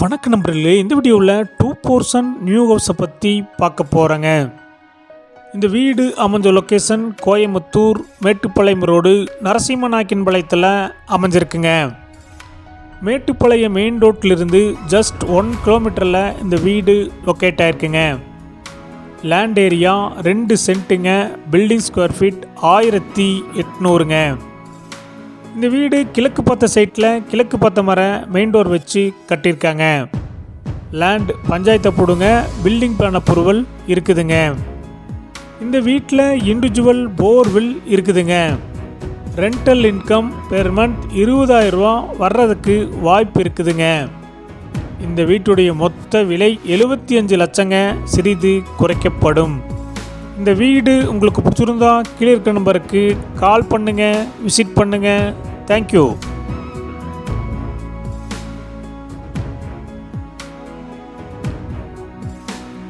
வணக்கம் நண்பர்களே இந்த வீடியோவில் டூ போர்ஷன் நியூ ஹவுஸை பற்றி பார்க்க போகிறேங்க இந்த வீடு அமைஞ்ச லொக்கேஷன் கோயம்புத்தூர் மேட்டுப்பாளையம் ரோடு நரசிம்மநாயக்கன் பாளையத்தில் அமைஞ்சிருக்குங்க. மேட்டுப்பாளையம் மெயின் ரோட்டிலிருந்து ஜஸ்ட் ஒன் கிலோமீட்டரில் இந்த வீடு லொக்கேட் ஆயிருக்குங்க. லேண்ட் ஏரியா ரெண்டு சென்ட்டுங்க பில்டிங் ஸ்கொயர் ஃபீட் ஆயிரத்தி எட்நூறுங்க. இந்த வீடு கிழக்கு பார்த்த சைட்டில் கிழக்கு பார்த்த மர மெயின் டோர் வச்சு கட்டியிருக்காங்க. லேண்ட் பஞ்சாயத்தை போடுங்க பில்டிங் பிளான் அப்ரூவல் இருக்குதுங்க. இந்த வீட்டில் இண்டிவிஜுவல் போர்வில் இருக்குதுங்க. ரெண்டல் இன்கம் பெர் மந்த் இருபதாயிரம் ரூபா வர்றதுக்கு வாய்ப்பு இருக்குதுங்க. இந்த வீட்டுடைய மொத்த விலை எழுபத்தி அஞ்சு லட்சங்க சிறிது குறைக்கப்படும். இந்த வீடு உங்களுக்கு பிடிச்சிருந்தா கீழே இருக்க நம்பருக்கு கால் பண்ணுங்கள் விசிட் பண்ணுங்கள் தேங்க்யூ